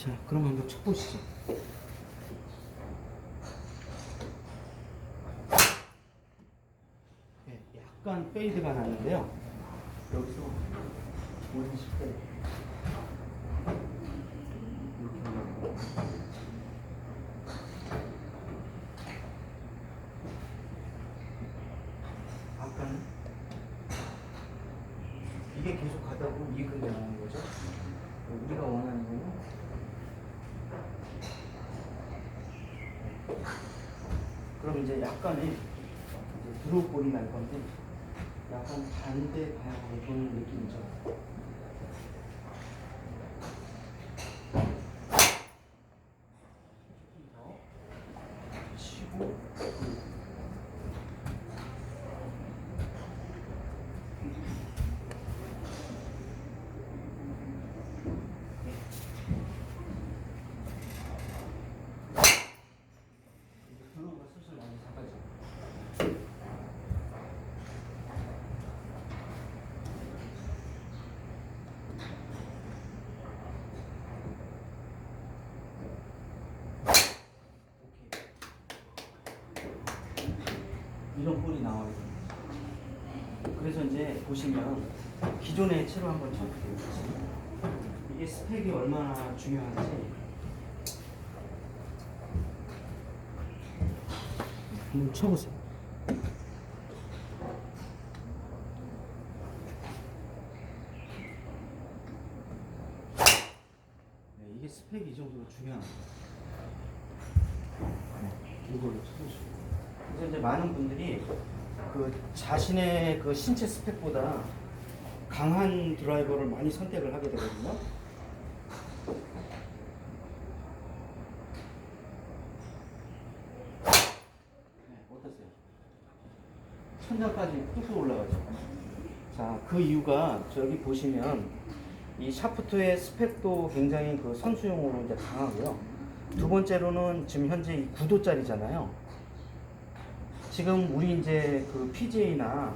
자, 그럼 한번 쳐보시죠. 네, 약간 페이드가 나는데요. 여기서 50대 이렇게 하고 아까는 이게 계속 가다 보면 이 근데 나오는 거죠. 우리가 원하는 거는 그럼 이제 약간의 이제 드롭볼이 날 건데 약간 반대 방향으로 도는 느낌이죠. 더 치고 블로우가 슬슬 많이 작아져. 오케이. 이런 볼이 나와야 됩니다. 그래서 이제 보시면 기존의 채로 한번 쳐볼게요. 이게 스펙이 얼마나 중요한지 한번 쳐보세요. 네, 이게 스펙이 이 정도로 중요한 거예요. 네, 이걸로 쳐보시고. 그래서 이제 많은 분들이 그 자신의 그 신체 스펙보다 강한 드라이버를 많이 선택을 하게 되거든요. 네, 어떠세요? 천장까지 뚝뚝 올라가죠. 자, 그 이유가 저기 보시면 이 샤프트의 스펙도 굉장히 그 선수용으로 이제 강하고요. 두 번째로는 지금 현재 이 9도짜리잖아요. 지금 우리 이제 그 PGA나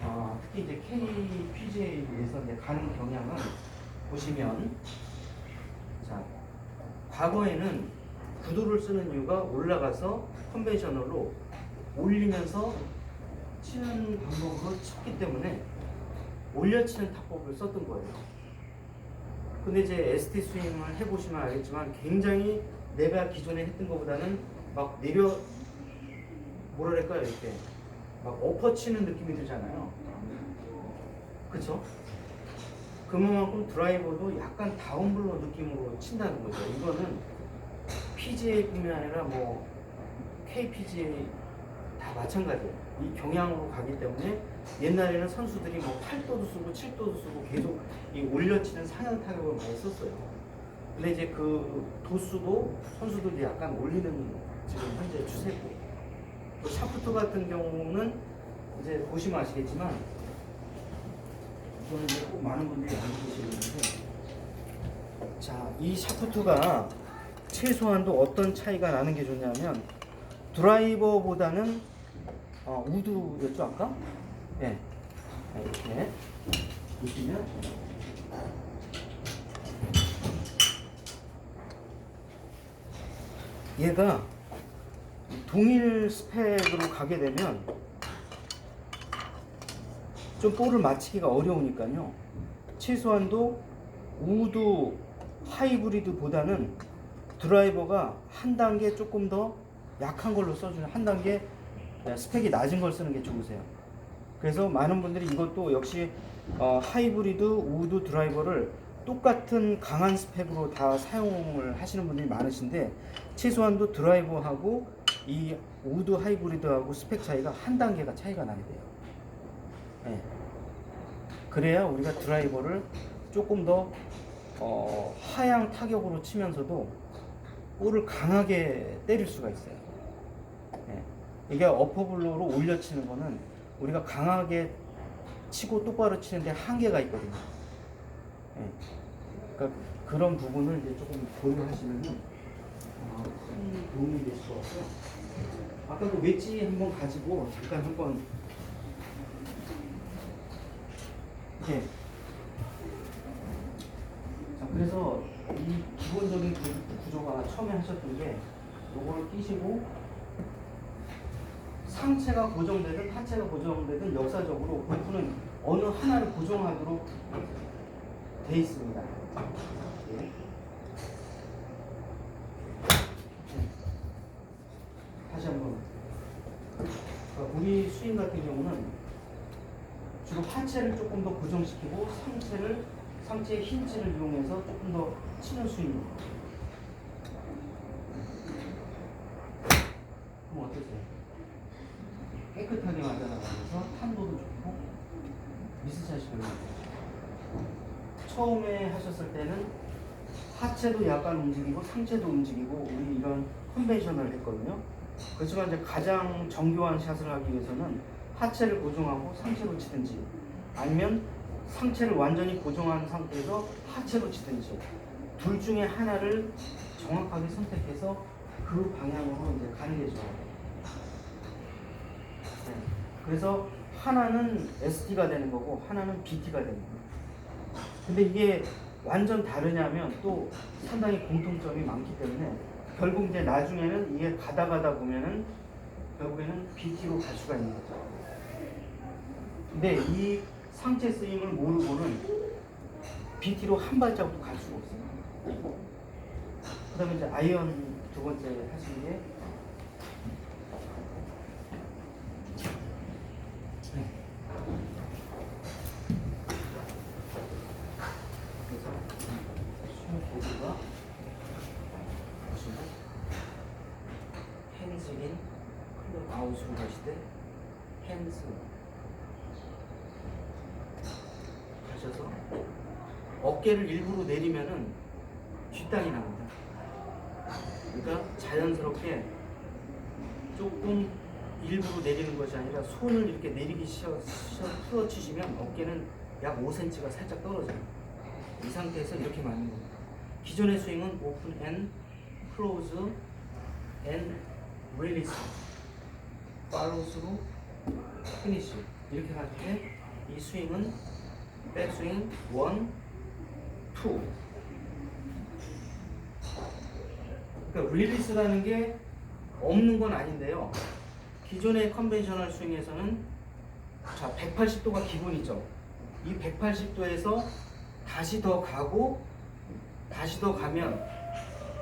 어, 특히 이제 KPGA에서 이제 가는 경향은 보시면 자 과거에는 구도를 쓰는 이유가 올라가서 컨벤셔널로 올리면서 치는 방법으로 쳤기 때문에 올려치는 타법을 썼던 거예요. 근데 이제 ST 스윙을 해보시면 알겠지만 굉장히 내가 기존에 했던 것보다는 막 내려 뭐라 그럴까요 이렇게 막 엎어치는 느낌이 들잖아요. 그쵸? 그만큼 드라이버도 약간 다운블로 느낌으로 친다는 거죠. 이거는 PGA뿐만 아니라 뭐 KPGA 다 마찬가지예요. 이 경향으로 가기 때문에 옛날에는 선수들이 뭐 8도도 쓰고 7도도 쓰고 계속 이 올려치는 상향 타격을 많이 썼어요. 근데 이제 그 도수도 선수들이 약간 올리는 지금 현재 추세고 또 샤프트 같은 경우는 이제 보시면 아시겠지만 이거는 이제 꼭 많은 분들이 안 보시는데 자, 이 샤프트가 최소한도 어떤 차이가 나는 게 좋냐면 드라이버보다는 어, 우드였죠 아까? 네. 자, 이렇게 보시면 얘가 동일 스펙으로 가게 되면 좀 볼을 맞히기가 어려우니까요. 최소한도 우드 하이브리드보다는 드라이버가 한 단계 조금 더 약한 걸로 써주는 한 단계 스펙이 낮은 걸 쓰는 게 좋으세요. 그래서 많은 분들이 이것도 역시 어, 하이브리드 우드 드라이버를 똑같은 강한 스펙으로 다 사용을 하시는 분들이 많으신데 최소한도 드라이버하고 이 우드 하이브리드하고 스펙 차이가 한 단계가 차이가 나게 돼요. 예. 그래야 우리가 드라이버를 조금 더 어, 하향 타격으로 치면서도 볼을 강하게 때릴 수가 있어요. 예. 이게 어퍼블로로 올려 치는 거는 우리가 강하게 치고 똑바로 치는데 한계가 있거든요. 예. 그러니까 그런 부분을 이제 조금 고려하시면 어, 큰 도움이 될 것 같고요. 아까 그 웨지 한번 가지고 잠깐 한번 이렇게 자 그래서 이 기본적인 구- 구조가 처음에 하셨던 게 요거를 끼시고 상체가 고정되든 하체가 고정되든 역사적으로 골프는 어느 하나를 고정하도록 돼 있습니다. 예. 네. 다시 한번 그러니까 우리 스윙 같은 경우는 주로 하체를 조금 더 고정시키고 상체를 상체의 힌지를 이용해서 조금 더 치는 스윙입니다. 그럼 어떠세요? 깨끗하게 맞아나가면서 탄도도 좋고 미스샷이 별로 안. 처음에 하셨을 때는 하체도 약간 움직이고 상체도 움직이고 우리 이런 컨벤션을 했거든요. 그렇지만 이제 가장 정교한 샷을 하기 위해서는 하체를 고정하고 상체로 치든지 아니면 상체를 완전히 고정한 상태에서 하체로 치든지 둘 중에 하나를 정확하게 선택해서 그 방향으로 이제 가는 게 좋아요. 네. 그래서 하나는 ST가 되는 거고 하나는 BT가 되는 거예요. 근데 이게 완전 다르냐면 또 상당히 공통점이 많기 때문에 결국 이제 나중에는 이게 가다 가다 보면은 결국에는 BT로 갈 수가 있는 거죠. 근데 이 상체 스윙을 모르고는 BT로 한 발자국도 갈 수가 없어요. 그 다음에 이제 아이언 두 번째 하시는 게 네. 그래서 스윙 보드가 보시고 핸즈 인 클럽 아웃으로 때 핸즈 가셔서 어깨를 일부러 내리면은 뒷땅이 나옵니다. 그러니까 자연스럽게 조금 일부러 내리는 것이 아니라 손을 이렇게 내리기 시작, 시작 풀어 치시면 어깨는 약 5cm가 살짝 떨어져요. 이 상태에서 이렇게 맞는 겁니다. 기존의 스윙은 오픈 앤 클로즈 앤 릴리스 팔로우스로 피니시 이렇게 할때이 스윙은 백스윙 원, 투 그러니까 릴리스라는 게 없는 건 아닌데요. 기존의 컨벤셔널 스윙에서는 자 180도가 기본이죠. 이 180도에서 다시 더 가고 다시 더 가면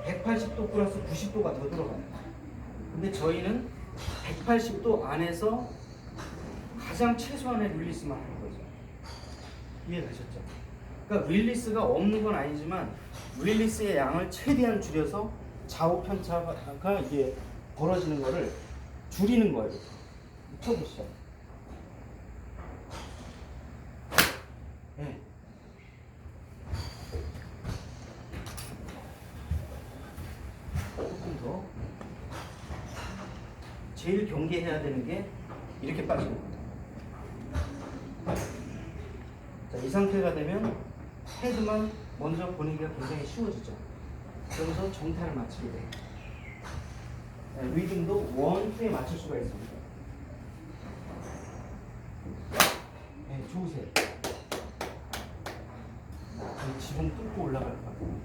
180도 플러스 90도가 더 들어가요. 근데 저희는 180도 안에서 가장 최소한의 릴리스만 하는 거죠. 이해가셨죠? 그러니까 릴리스가 없는 건 아니지만 릴리스의 양을 최대한 줄여서 좌우 편차가 이게 벌어지는 거를 줄이는 거예요. 쳐보시죠. 네. 조금 더. 경계해야 되는 게 이렇게 빠지는 겁니다. 자, 이 상태가 되면 헤드만 먼저 보내기가 굉장히 쉬워지죠. 그러면서 정타를 맞추게 돼요. 네, 리딩도 원, 투에 맞출 수가 있습니다. 네, 좋으세요. 이 지붕 뚫고 올라갈 것 같아요.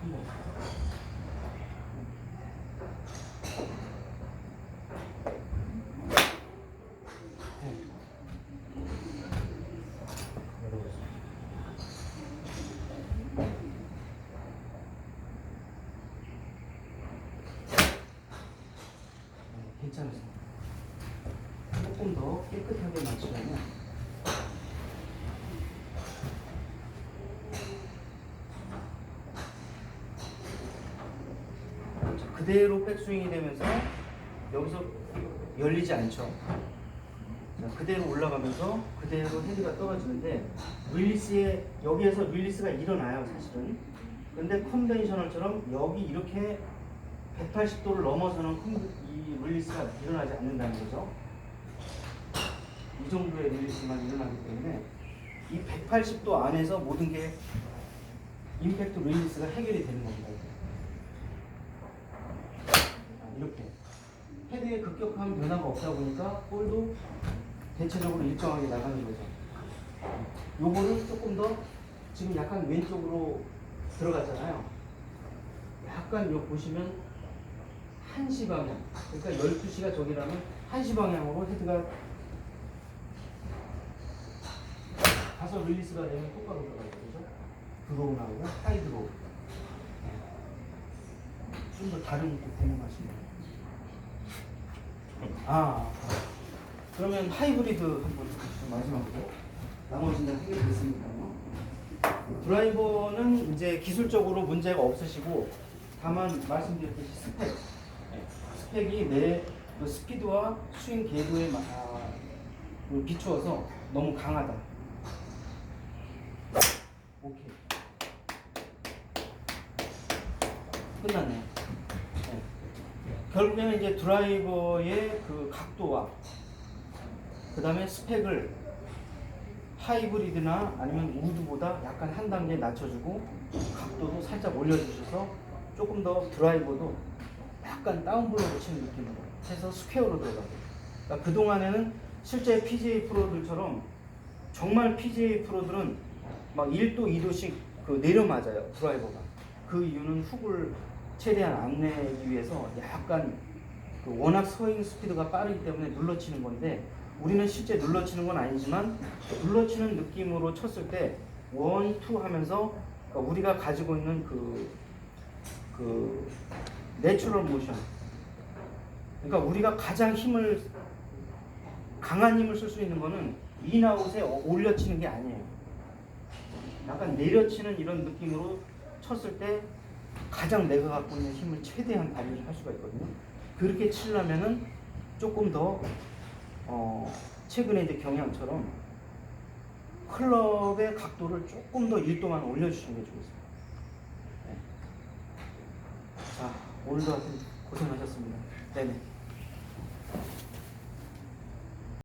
한번. 네. 열어보세요. 네, 괜찮으세요. 조금 더 깨끗하게 맞추려면 자, 그대로 백스윙이 되면서 여기서 열리지 않죠. 자, 그대로 올라가면서 그대로 헤드가 떨어지는데 릴리스에 여기에서 릴리스가 일어나요 사실은. 근데 컨벤셔널처럼 여기 이렇게 180도를 넘어서는 컨- 이 릴리스가 일어나지 않는다는 거죠. 이 정도의 릴리스만 일어나기 때문에 이 180도 안에서 모든 게 임팩트 릴리스가 해결이 되는 겁니다. 아, 이렇게 헤드의 급격한 변화가 없다 보니까 볼도 대체적으로 일정하게 나가는 거죠. 요거를 조금 더 지금 약간 왼쪽으로 들어갔잖아요. 약간 요 보시면 1시 방향. 그러니까 12시가 저기라면 1시 방향으로 헤드가 가서 릴리스가 되면 똑바로 들어가죠. 그죠? 드로우 나오고 하이 드로우. 좀더 다른 거 궁금하시나요? 아, 그러면 하이브리드 한번. 마지막으로. 나머지는 해결됐으니까요. 드라이버는 이제 기술적으로 문제가 없으시고 다만 말씀드렸듯이 스펙 네, 스펙이 내그 스피드와 스윙 궤도에 마- 아, 그 비추어서 너무 강하다. 오케이. 끝났네요. 네. 결국에는 이제 드라이버의 그 각도와 그 다음에 스펙을 하이브리드나 아니면 우드보다 약간 한 단계 낮춰주고 각도도 살짝 올려주셔서 조금 더 드라이버도 약간 다운블로우 치는 느낌으로 해서 스퀘어로 들어가고 그러니까 그동안에는 실제 PGA 프로들처럼 정말 PGA 프로들은 막 1도 2도씩 그 내려 맞아요 드라이버가. 그 이유는 훅을 최대한 안 내기 위해서 약간 그 워낙 스윙 스피드가 빠르기 때문에 눌러치는 건데 우리는 실제 눌러치는 건 아니지만 눌러치는 느낌으로 쳤을 때 원, 투 하면서 그러니까 우리가 가지고 있는 그, 그 내추럴 모션. 그러니까 우리가 가장 힘을 강한 힘을 쓸 수 있는 거는 인아웃에 올려치는 게 아니에요 약간 내려치는 이런 느낌으로 쳤을 때 가장 내가 갖고 있는 힘을 최대한 발휘를 할 수가 있거든요. 그렇게 치려면은 조금 더 어, 최근에 이제 경향처럼 클럽의 각도를 조금 더 1도만 올려주시는 게 좋겠습니다. 네. 자, 오늘도 하여튼 고생하셨습니다. 네네.